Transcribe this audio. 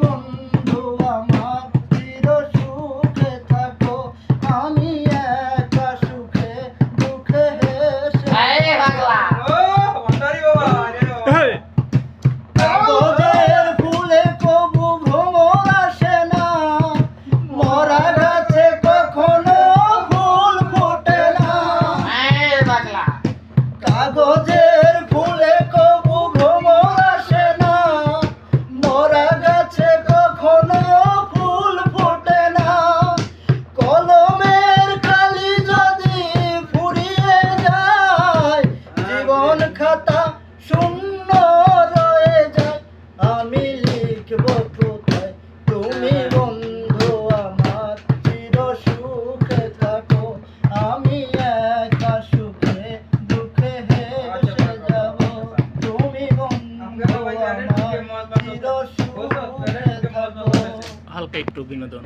বন্ধু সুখে না। মরা কখনো ফুল ফোটে না। কাগজের ফুল জীবন খাতা শূন্য রয়ে যায়। আমি লিখব কোথায়? তুমি বন্ধু আমার চির সুখে থাকো। আমি একা সুখে দুঃখে হেসে যাব। তুমি বন্ধু আমার চির সুখে থাকো। হালকা একটু বিনোদন।